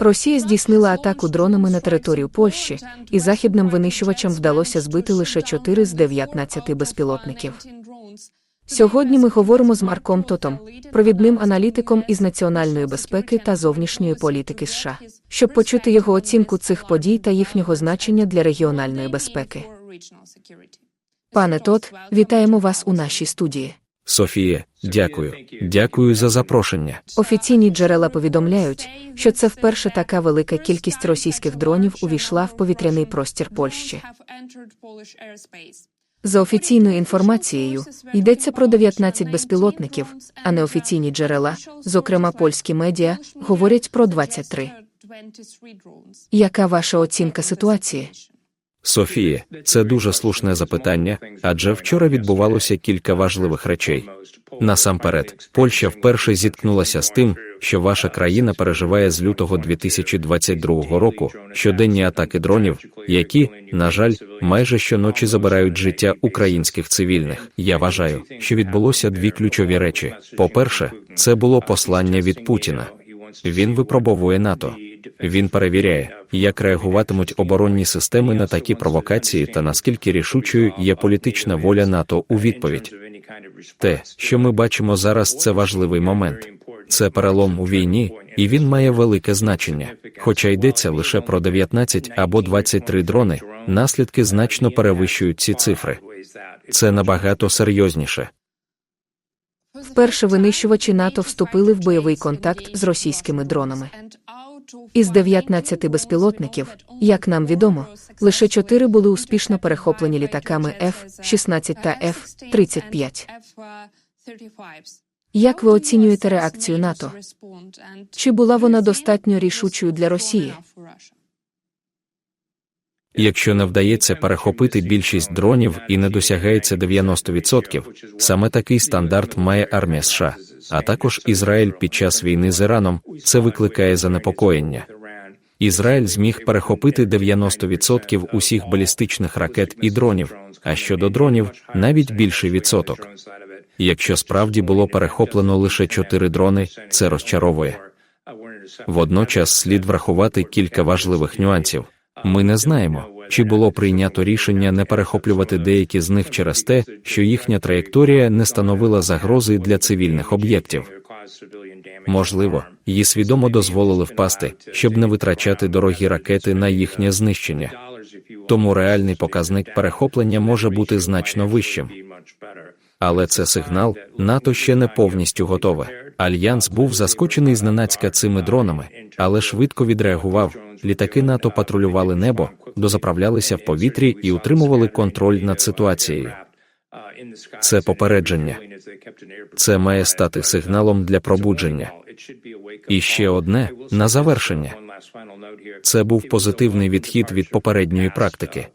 Росія здійснила атаку дронами на територію Польщі, і західним винищувачам вдалося збити лише 4 з 19 безпілотників. Сьогодні ми говоримо з Марком Тотом, провідним аналітиком із національної безпеки та зовнішньої політики США, щоб почути його оцінку цих подій та їхнього значення для регіональної безпеки. Пане Тот, вітаємо вас у нашій студії. Софіє, дякую. Дякую за запрошення. Офіційні джерела повідомляють, що це вперше така велика кількість російських дронів увійшла в повітряний простір Польщі. За офіційною інформацією, йдеться про 19 безпілотників, а неофіційні джерела, зокрема польські медіа, говорять про 23. Яка ваша оцінка ситуації? Софіє, це дуже слушне запитання, адже вчора відбувалося кілька важливих речей. Насамперед, Польща вперше зіткнулася з тим, що ваша країна переживає з лютого 2022 року щоденні атаки дронів, які, на жаль, майже щоночі забирають життя українських цивільних. Я вважаю, що відбулося дві ключові речі. По-перше, це було послання від Путіна. Він випробовує НАТО. Він перевіряє, як реагуватимуть оборонні системи на такі провокації та наскільки рішучою є політична воля НАТО у відповідь. Те, що ми бачимо зараз, це важливий момент. Це перелом у війні, і він має велике значення. Хоча йдеться лише про 19 або 23 дрони, наслідки значно перевищують ці цифри. Це набагато серйозніше. Вперше винищувачі НАТО вступили в бойовий контакт з російськими дронами. Із 19 безпілотників, як нам відомо, лише 4 були успішно перехоплені літаками F-16 та F-35. Як ви оцінюєте реакцію НАТО? Чи була вона достатньо рішучою для Росії? Якщо не вдається перехопити більшість дронів і не досягається 90%, саме такий стандарт має армія США, а також Ізраїль під час війни з Іраном, це викликає занепокоєння. Ізраїль зміг перехопити 90% усіх балістичних ракет і дронів, а щодо дронів навіть більший відсоток. Якщо справді було перехоплено лише 4 дрони, це розчаровує. Водночас слід врахувати кілька важливих нюансів. Ми не знаємо, чи було прийнято рішення не перехоплювати деякі з них через те, що їхня траєкторія не становила загрози для цивільних об'єктів. Можливо, її свідомо дозволили впасти, щоб не витрачати дорогі ракети на їхнє знищення. Тому реальний показник перехоплення може бути значно вищим. Але це сигнал, НАТО ще не повністю готове. Альянс був заскочений зненацька цими дронами, але швидко відреагував. Літаки НАТО патрулювали небо, дозаправлялися в повітрі і утримували контроль над ситуацією. Це попередження. Це має стати сигналом для пробудження. І ще одне на завершення. Це був позитивний відхід від попередньої практики.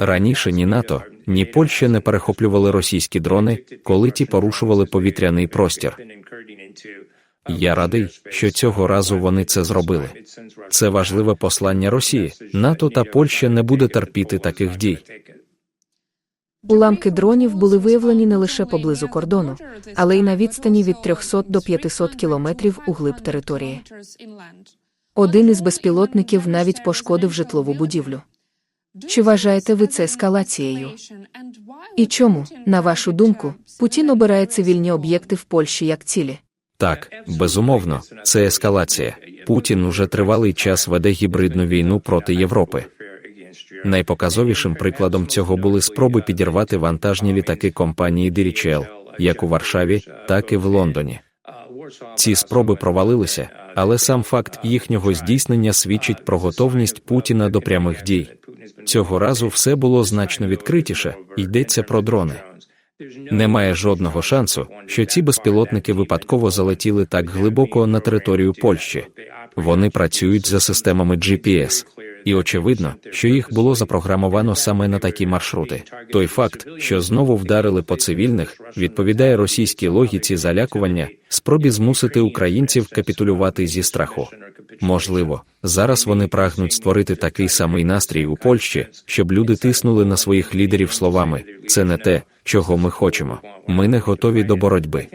Раніше ні НАТО, ні Польща не перехоплювали російські дрони, коли ті порушували повітряний простір. Я радий, що цього разу вони це зробили. Це важливе послання Росії. НАТО та Польща не буде терпіти таких дій. Уламки дронів були виявлені не лише поблизу кордону, але й на відстані від 300 до 500 кілометрів у глиб території. Один із безпілотників навіть пошкодив житлову будівлю. Чи вважаєте ви це ескалацією? І чому, на вашу думку, Путін обирає цивільні об'єкти в Польщі як цілі? Так, безумовно, це ескалація. Путін уже тривалий час веде гібридну війну проти Європи. Найпоказовішим прикладом цього були спроби підірвати вантажні літаки компанії DHL, як у Варшаві, так і в Лондоні. Ці спроби провалилися, але сам факт їхнього здійснення свідчить про готовність Путіна до прямих дій. Цього разу все було значно відкритіше, йдеться про дрони. Немає жодного шансу, що ці безпілотники випадково залетіли так глибоко на територію Польщі. Вони працюють за системами GPS. І очевидно, що їх було запрограмовано саме на такі маршрути. Той факт, що знову вдарили по цивільних, відповідає російській логіці залякування, спробі змусити українців капітулювати зі страху. Можливо, зараз вони прагнуть створити такий самий настрій у Польщі, щоб люди тиснули на своїх лідерів словами: це не те, чого ми хочемо. Ми не готові до боротьби.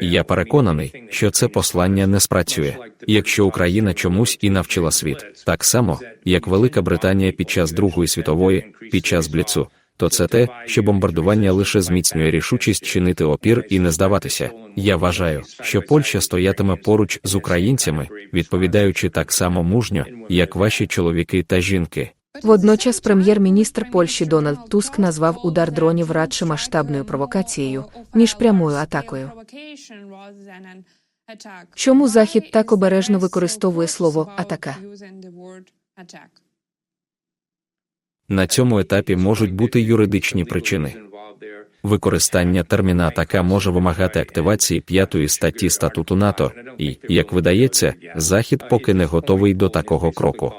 Я переконаний, що це послання не спрацює, якщо Україна чомусь і навчила світ, так само як Велика Британія під час Другої світової, під час Бліцу. То це те, що бомбардування лише зміцнює рішучість чинити опір і не здаватися. Я вважаю, що Польща стоятиме поруч з українцями, відповідаючи так само мужньо, як ваші чоловіки та жінки. Водночас прем'єр-міністр Польщі Дональд Туск назвав удар дронів радше масштабною провокацією, ніж прямою атакою. Чому Захід так обережно використовує слово атака? На цьому етапі можуть бути юридичні причини. Використання терміна атака може вимагати активації п'ятої статті статуту НАТО, і, як видається, Захід поки не готовий до такого кроку.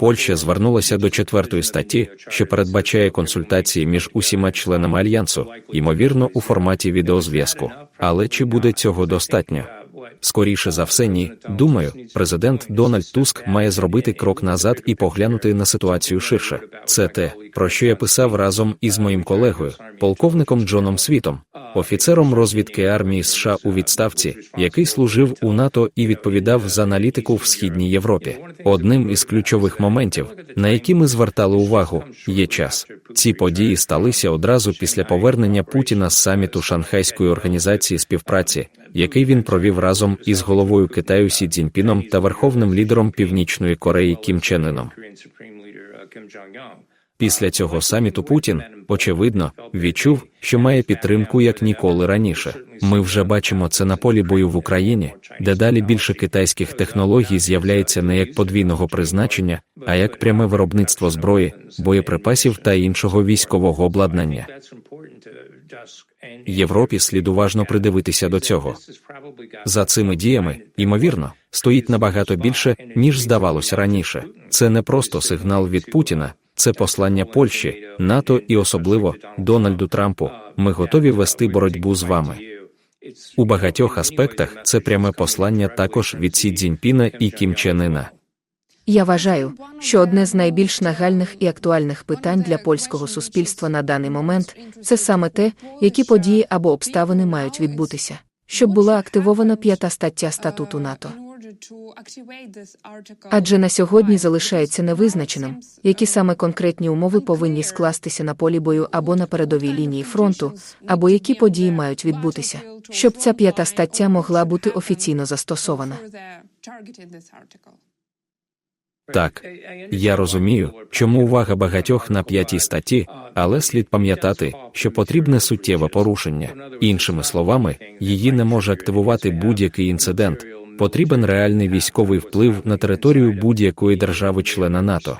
Польща звернулася до четвертої статті, що передбачає консультації між усіма членами альянсу, ймовірно, у форматі відеозв'язку. Але чи буде цього достатньо? Скоріше за все, ні. Думаю, президент Дональд Туск має зробити крок назад і поглянути на ситуацію ширше. Це те, про що я писав разом із моїм колегою, полковником Джоном Світом, офіцером розвідки армії США у відставці, який служив у НАТО і відповідав за аналітику в східній Європі. Одним із ключових моментів, на які ми звертали увагу, є час. Ці події сталися одразу після повернення Путіна з саміту Шанхайської організації співпраці, який він провів разом із головою Китаю Сі Цзіньпіном та верховним лідером Північної Кореї Кім Чен Іном. Після цього саміту Путін, очевидно, відчув, що має підтримку як ніколи раніше. Ми вже бачимо це на полі бою в Україні, де далі більше китайських технологій з'являється не як подвійного призначення, а як пряме виробництво зброї, боєприпасів та іншого військового обладнання. Європі слід уважно придивитися до цього. За цими діями, ймовірно, стоїть набагато більше, ніж здавалося раніше. Це не просто сигнал від Путіна, це послання Польщі, НАТО і особливо Дональду Трампу. Ми готові вести боротьбу з вами. У багатьох аспектах це пряме послання також від Сі Цзіньпіна і Кім Чен. Я вважаю, що одне з найбільш нагальних і актуальних питань для польського суспільства на даний момент це саме те, які події або обставини мають відбутися, щоб була активована п'ята стаття статуту НАТО. Адже на сьогодні залишається невизначеним, які саме конкретні умови повинні скластися на полі бою або на передовій лінії фронту, або які події мають відбутися, щоб ця п'ята стаття могла бути офіційно застосована. Так, я розумію, чому увага багатьох на п'ятій статті, але слід пам'ятати, що потрібне суттєве порушення. Іншими словами, її не може активувати будь-який інцидент. Потрібен реальний військовий вплив на територію будь-якої держави-члена НАТО.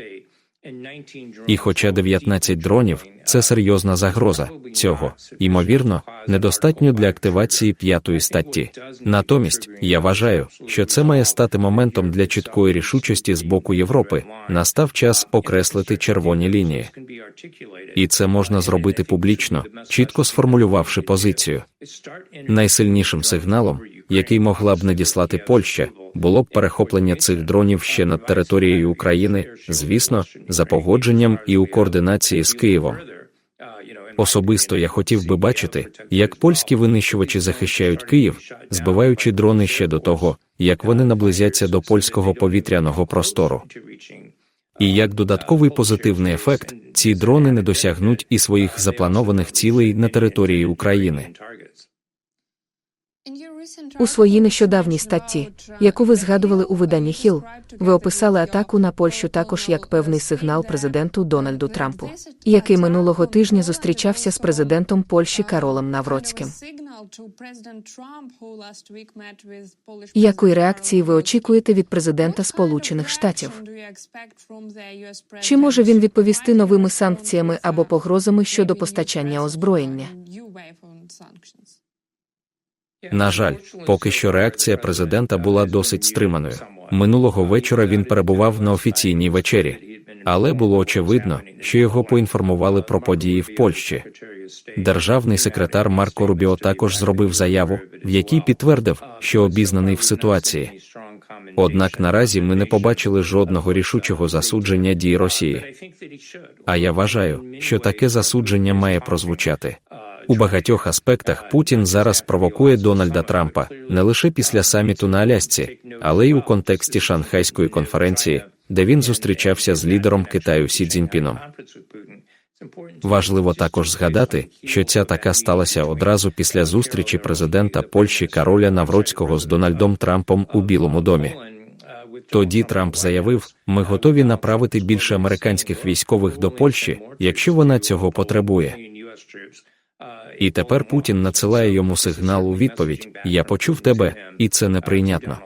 І хоча 19 дронів це серйозна загроза, цього, ймовірно, недостатньо для активації п'ятої статті. Натомість я вважаю, що це має стати моментом для чіткої рішучості з боку Європи. Настав час окреслити червоні лінії. І це можна зробити публічно, чітко сформулювавши позицію. Найсильнішим сигналом, який могла б надіслати Польща, було б перехоплення цих дронів ще над територією України, звісно, за погодженням і у координації з Києвом. Особисто я хотів би бачити, як польські винищувачі захищають Київ, збиваючи дрони ще до того, як вони наблизяться до польського повітряного простору. І як додатковий позитивний ефект, ці дрони не досягнуть і своїх запланованих цілей на території України. У своїй нещодавній статті, яку ви згадували у виданні Хіл, ви описали атаку на Польщу також як певний сигнал президенту Дональду Трампу, який минулого тижня зустрічався з президентом Польщі Каролем Навроцьким. Якої реакції ви очікуєте від президента Сполучених Штатів? Чи може він відповісти новими санкціями або погрозами щодо постачання озброєння? На жаль, поки що реакція президента була досить стриманою. Минулого вечора він перебував на офіційній вечері. Але було очевидно, що його поінформували про події в Польщі. Державний секретар Марко Рубіо також зробив заяву, в якій підтвердив, що обізнаний в ситуації. Однак наразі ми не побачили жодного рішучого засудження дій Росії. А я вважаю, що таке засудження має прозвучати. У багатьох аспектах Путін зараз провокує Дональда Трампа не лише після саміту на Алясці, але й у контексті Шанхайської конференції, де він зустрічався з лідером Китаю Сі Цзіньпіном. Важливо також згадати, що ця така сталася одразу після зустрічі президента Польщі Кароля Навроцького з Дональдом Трампом у Білому домі. Тоді Трамп заявив: ми готові направити більше американських військових до Польщі, якщо вона цього потребує. І тепер Путін надсилає йому сигнал у відповідь: Я почув тебе, і це неприйнятно.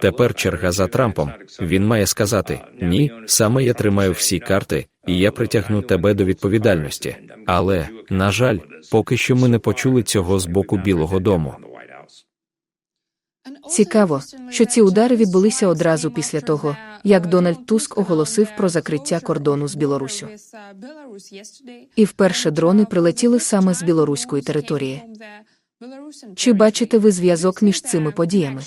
Тепер черга за Трампом. Він має сказати: Ні, саме я тримаю всі карти, і я притягну тебе до відповідальності. Але, на жаль, поки що ми не почули цього з боку Білого Дому. Цікаво, що ці удари відбулися одразу після того, як Дональд Туск оголосив про закриття кордону з Білоруссю. І вперше дрони прилетіли саме з білоруської території. Чи бачите ви зв'язок між цими подіями?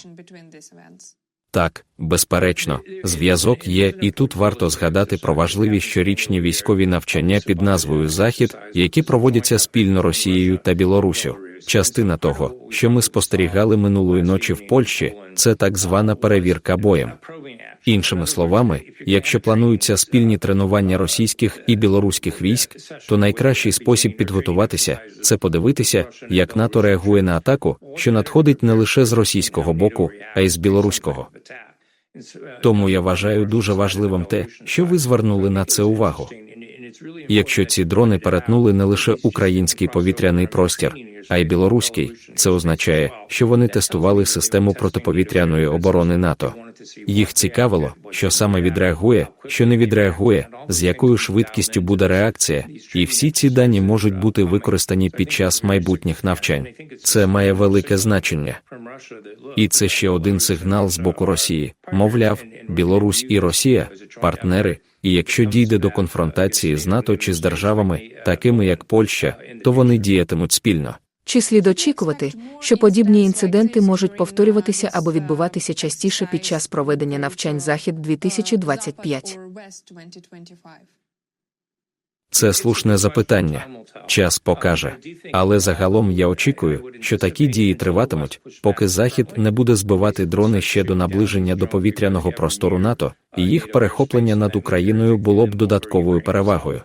Так, безперечно, зв'язок є, і тут варто згадати про важливі щорічні військові навчання під назвою Захід, які проводяться спільно Росією та Білорусю. Частина того, що ми спостерігали минулої ночі в Польщі, це так звана перевірка боєм. Іншими словами, якщо плануються спільні тренування російських і білоруських військ, то найкращий спосіб підготуватися це подивитися, як НАТО реагує на атаку, що надходить не лише з російського боку, а й з білоруського. Тому я вважаю дуже важливим те, що ви звернули на це увагу. Якщо ці дрони перетнули не лише український повітряний простір, а й білоруський, це означає, що вони тестували систему протиповітряної оборони НАТО. Їх цікавило, що саме відреагує, що не відреагує, з якою швидкістю буде реакція, і всі ці дані можуть бути використані під час майбутніх навчань. Це має велике значення. І це ще один сигнал з боку Росії. Мовляв, Білорусь і Росія партнери. І якщо дійде до конфронтації з НАТО чи з державами, такими як Польща, то вони діятимуть спільно. Чи слід очікувати, що подібні інциденти можуть повторюватися або відбуватися частіше під час проведення навчань Захід 2025? Це слушне запитання. Час покаже. Але загалом я очікую, що такі дії триватимуть, поки Захід не буде збивати дрони ще до наближення до повітряного простору НАТО, і їх перехоплення над Україною було б додатковою перевагою.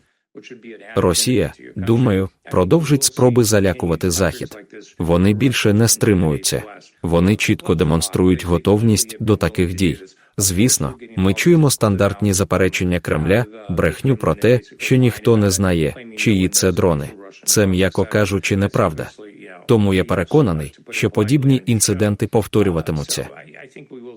Росія, думаю, продовжить спроби залякувати Захід. Вони більше не стримуються. Вони чітко демонструють готовність до таких дій. Звісно, ми чуємо стандартні заперечення Кремля, брехню про те, що ніхто не знає, чиї це дрони. Це, м'яко кажучи, неправда. Тому я переконаний, що подібні інциденти повторюватимуться.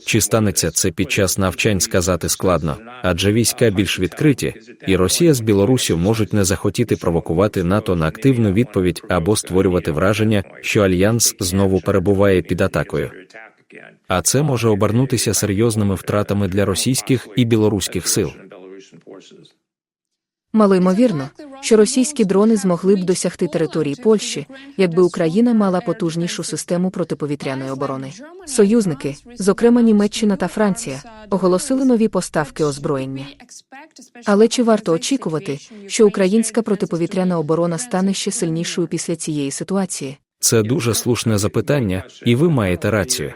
Чи станеться це під час навчань сказати складно, адже війська більш відкриті, і Росія з Білорусю можуть не захотіти провокувати НАТО на активну відповідь або створювати враження, що альянс знову перебуває під атакою. А це може обернутися серйозними втратами для російських і білоруських сил. Малоймовірно, що російські дрони змогли б досягти території Польщі, якби Україна мала потужнішу систему протиповітряної оборони. Союзники, зокрема Німеччина та Франція, оголосили нові поставки озброєння. Але чи варто очікувати, що українська протиповітряна оборона стане ще сильнішою після цієї ситуації? Це дуже слушне запитання, і ви маєте рацію.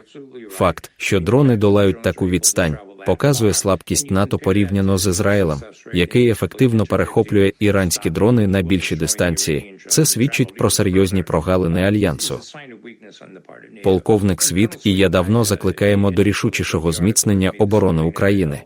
Факт, що дрони долають таку відстань, показує слабкість НАТО порівняно з Ізраїлем, який ефективно перехоплює іранські дрони на більші дистанції. Це свідчить про серйозні прогалини альянсу. Полковник світ і я давно закликаємо до рішучішого зміцнення оборони України.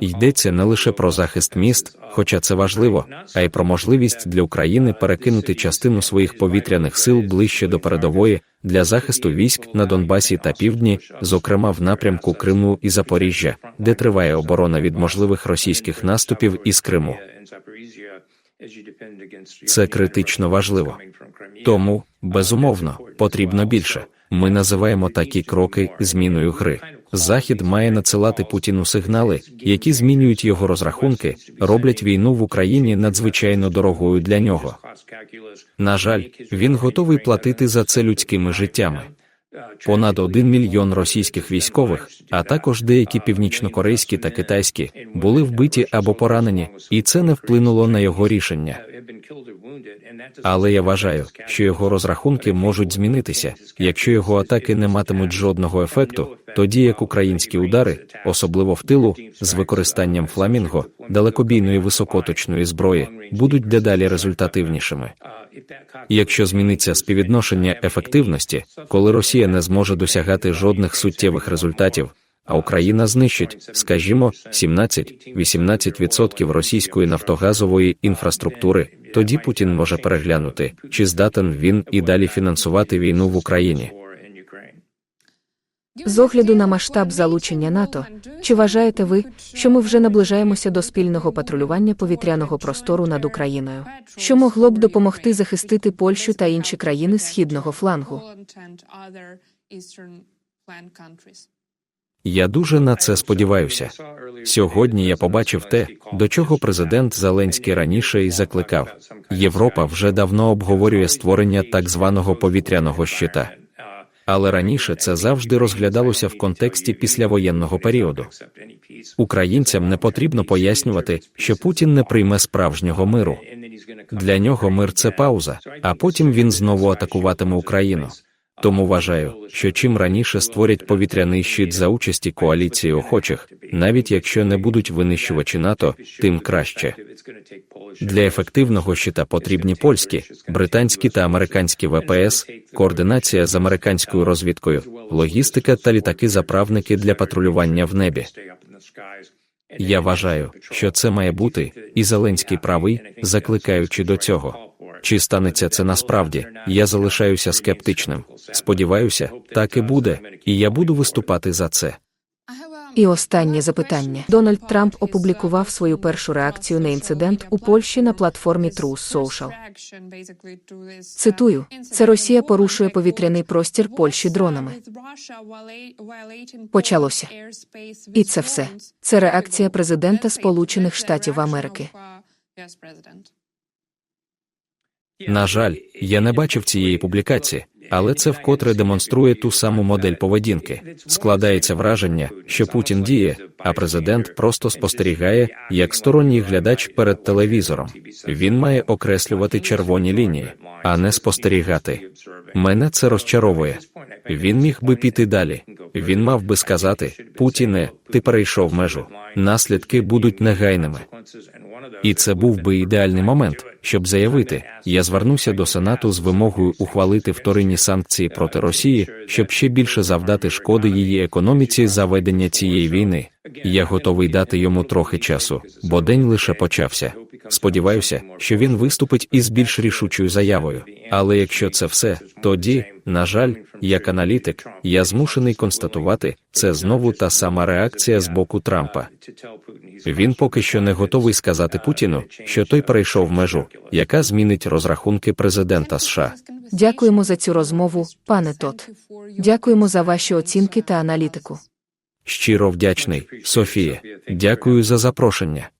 Йдеться не лише про захист міст, хоча це важливо, а й про можливість для України перекинути частину своїх повітряних сил ближче до передової для захисту військ на Донбасі та Півдні, зокрема в напрямку Криму і Запоріжжя, де триває оборона від можливих російських наступів із Криму. Це критично важливо. Тому, безумовно, потрібно більше. Ми називаємо такі кроки зміною гри. Захід має надсилати Путіну сигнали, які змінюють його розрахунки, роблять війну в Україні надзвичайно дорогою для нього. На жаль, він готовий платити за це людськими життями. Понад один мільйон російських військових, а також деякі північнокорейські та китайські, були вбиті або поранені, і це не вплинуло на його рішення. Але я вважаю, що його розрахунки можуть змінитися, якщо його атаки не матимуть жодного ефекту, тоді як українські удари, особливо в тилу, з використанням фламінго, далекобійної високоточної зброї, будуть дедалі результативнішими. Якщо зміниться співвідношення ефективності, коли Росія не зможе досягати жодних суттєвих результатів, а Україна знищить, скажімо, 17-18% російської нафтогазової інфраструктури, тоді Путін може переглянути, чи здатен він і далі фінансувати війну в Україні. З огляду на масштаб залучення НАТО, чи вважаєте ви, що ми вже наближаємося до спільного патрулювання повітряного простору над Україною, що могло б допомогти захистити Польщу та інші країни східного флангу? Я дуже на це сподіваюся. Сьогодні я побачив те, до чого президент Зеленський раніше і закликав. Європа вже давно обговорює створення так званого повітряного щита. Але раніше це завжди розглядалося в контексті післявоєнного періоду. Українцям не потрібно пояснювати, що Путін не прийме справжнього миру. Для нього мир це пауза, а потім він знову атакуватиме Україну. Тому вважаю, що чим раніше створять повітряний щит за участі коаліції охочих, навіть якщо не будуть винищувачі НАТО, тим краще. Для ефективного щита потрібні польські, британські та американські ВПС, координація з американською розвідкою, логістика та літаки-заправники для патрулювання в небі. Я вважаю, що це має бути, і Зеленський правий, закликаючи до цього. Чи станеться це насправді? Я залишаюся скептичним. Сподіваюся, так і буде, і я буду виступати за це. І останнє запитання. Дональд Трамп опублікував свою першу реакцію на інцидент у Польщі на платформі Truth Social. Цитую: це Росія порушує повітряний простір Польщі дронами. Почалося. І це все. Це реакція президента Сполучених Штатів Америки. На жаль, я не бачив цієї публікації, але це вкотре демонструє ту саму модель поведінки. Складається враження, що Путін діє, а президент просто спостерігає як сторонній глядач перед телевізором. Він має окреслювати червоні лінії, а не спостерігати. Мене це розчаровує. Він міг би піти далі. Він мав би сказати: Путіне, ти перейшов межу. Наслідки будуть негайними. І це був би ідеальний момент, щоб заявити: я звернуся до Сенату з вимогою ухвалити вторинні санкції проти Росії, щоб ще більше завдати шкоди її економіці за ведення цієї війни. Я готовий дати йому трохи часу, бо день лише почався. Сподіваюся, що він виступить із більш рішучою заявою. Але якщо це все, тоді, на жаль, як аналітик, я змушений констатувати, це знову та сама реакція з боку Трампа. Він поки що не готовий сказати Путіну, що той перейшов межу, яка змінить розрахунки президента США. Дякуємо за цю розмову, пане Тот. Дякуємо за ваші оцінки та аналітику. Щиро вдячний, Софія. Дякую за запрошення.